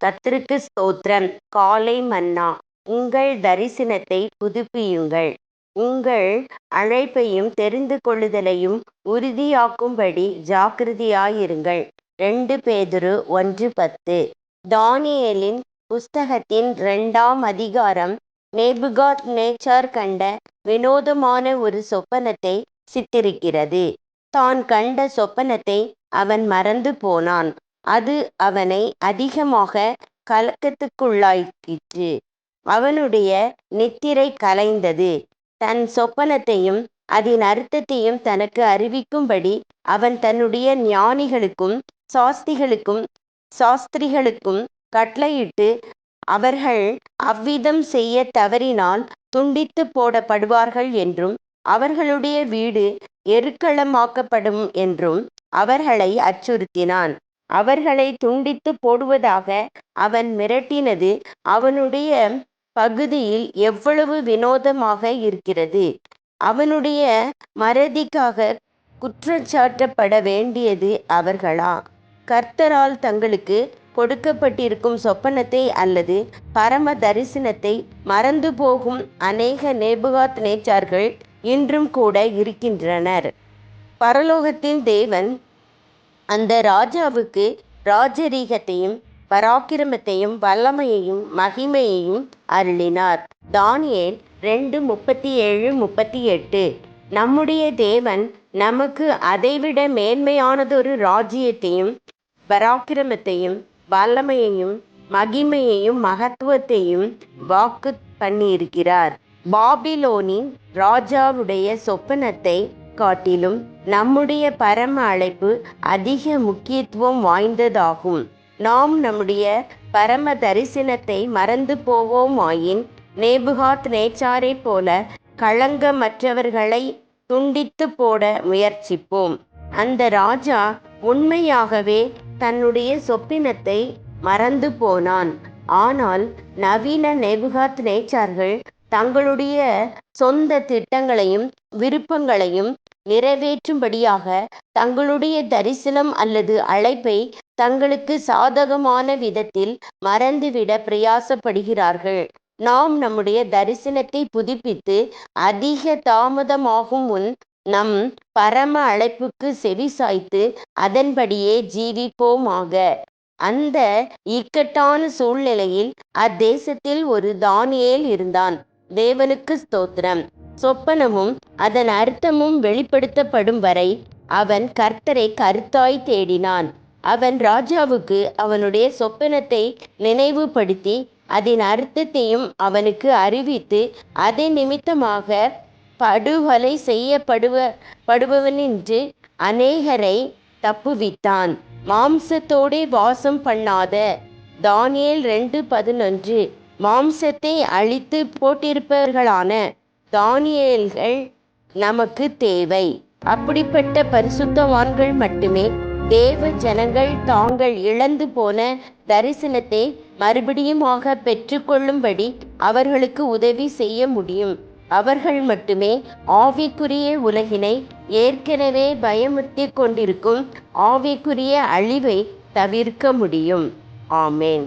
கர்த்தருக்கு ஸ்தோத்திரம். காலை மன்னா உங்கள் தரிசனத்தை புதுப்பியுங்கள். உங்கள் அழைப்பையும் தெரிந்து கொள்ளுதலையும் உறுதியாக்கும்படி ஜாக்கிரதையாயிருங்கள். ரெண்டு பேதுரு ஒன்று பத்து. தானியலின் புஸ்தகத்தின் ரெண்டாம் அதிகாரம் நேபுகாத் நேச்சார் கண்ட வினோதமான ஒரு சொப்பனத்தை சித்திரிக்கிறது. தான் கண்ட சொப்பனத்தை அவன் மறந்து போனான். அது அவனை அதிகமாக கலக்கத்துக்குள்ளாக்கிற்று. அவனுடைய நித்திரை கலைந்தது. தன் சொப்பனத்தையும் அதன் அர்த்தத்தையும் தனக்கு அறிவிக்கும்படி அவன் தன்னுடைய ஞானிகளுக்கும் சாஸ்திகளுக்கும் சாஸ்திரிகளுக்கும் கட்டளையிட்டு அவர்கள் அவ்விதம் செய்ய தவறினால் துண்டித்து போடப்படுவார்கள் என்றும் அவர்களுடைய வீடு எருக்களமாக்கப்படும் என்றும் அவர்களை அச்சுறுத்தினான். அவர்களை துண்டித்து போடுவதாக அவன் மிரட்டினது அவனுடைய பகுதியில் எவ்வளவு வினோதமாக இருக்கிறது. அவனுடைய மறதிக்காக குற்றச்சாட்டப்பட வேண்டியது அவர்களா? கர்த்தரால் தங்களுக்கு கொடுக்கப்பட்டிருக்கும் சொப்பனத்தை அல்லது பரம தரிசனத்தை மறந்து போகும் அநேக நேபுகாத் நேச்சார்கள் இன்றும் கூட இருக்கின்றனர். பரலோகத்தின் தேவன் அந்த ராஜாவுக்கு ராஜரீகத்தையும் பராக்கிரமத்தையும் வல்லமையையும் மகிமையையும் அருளினார். தானியேல் ரெண்டு முப்பத்தி ஏழு முப்பத்தி எட்டு நம்முடைய தேவன் நமக்கு அதைவிட மேன்மையானதொரு ராஜ்யத்தையும் பராக்கிரமத்தையும் வல்லமையையும் மகிமையையும் மகத்துவத்தையும் வாக்கு பண்ணியிருக்கிறார். பாபிலோனின் ராஜாவுடைய சொப்பனத்தை காட்டிலும் நம்முடைய பரம அழைப்பு அதிக முக்கியத்துவம் வாய்ந்ததாகும். நாம் நம்முடைய பரம தரிசனத்தை மறந்து போவோமாயின் நேபுகாத் நேச்சாரை போல களங்கமற்றவர்களை துண்டித்து போட முயற்சிப்போம். அந்த ராஜா உண்மையாகவே தன்னுடைய சொப்பினத்தை மறந்து போனான். ஆனால் நவீன நேபுகாத் நேச்சார்கள் தங்களுடைய சொந்த திட்டங்களையும் விருப்பங்களையும் நிறைவேற்றும்படியாக தங்களுடைய தரிசனம் அல்லது அழைப்பை தங்களுக்கு சாதகமான விதத்தில் மறந்துவிட பிரயாசப்படுகிறார்கள். நாம் நம்முடைய தரிசனத்தை புதுப்பித்து அதிக தாமதமாகும் முன் நம் பரம அழைப்புக்கு செவி சாய்த்து அதன்படியே ஜீவிப்போமாக. அந்த இக்கட்டான சூழ்நிலையில் அத்தேசத்தில் ஒரு தானியேல் இருந்தான். தேவனுக்கு ஸ்தோத்திரம். சொப்பனமும் அதன் அர்த்தமும் வெளிப்படுத்தப்படும் வரை அவன் கர்த்தரை கருத்தாய் தேடினான். அவன் ராஜாவுக்கு அவனுடைய சொப்பனத்தை நினைவுபடுத்தி அதன் அர்த்தத்தையும் அவனுக்கு அறிவித்து அதை நிமித்தமாக படுகொலை செய்யப்படுவ படுபவனின்று அநேகரை தப்புவித்தான். மாம்சத்தோடே வாசம் பண்ணாத தானியல் ரெண்டு பதினொன்று மாம்சத்தை அழித்து போட்டிருப்பவர்களான தானியேல்கள் நமக்கு தேவை. அப்படிப்பட்ட பரிசுத்தவான்கள் மட்டுமே தேவ ஜனங்கள் தாங்கள் இழந்து போன தரிசனத்தை மறுபடியுமாக பெற்றுக்கொள்ளும்படி அவர்களுக்கு உதவி செய்ய முடியும். அவர்கள் மட்டுமே ஆவிக்குரிய உலகினை ஏற்கனவே பயமுறுத்தி கொண்டிருக்கும் ஆவிக்குரிய அழிவை தவிர்க்க முடியும். ஆமேன்.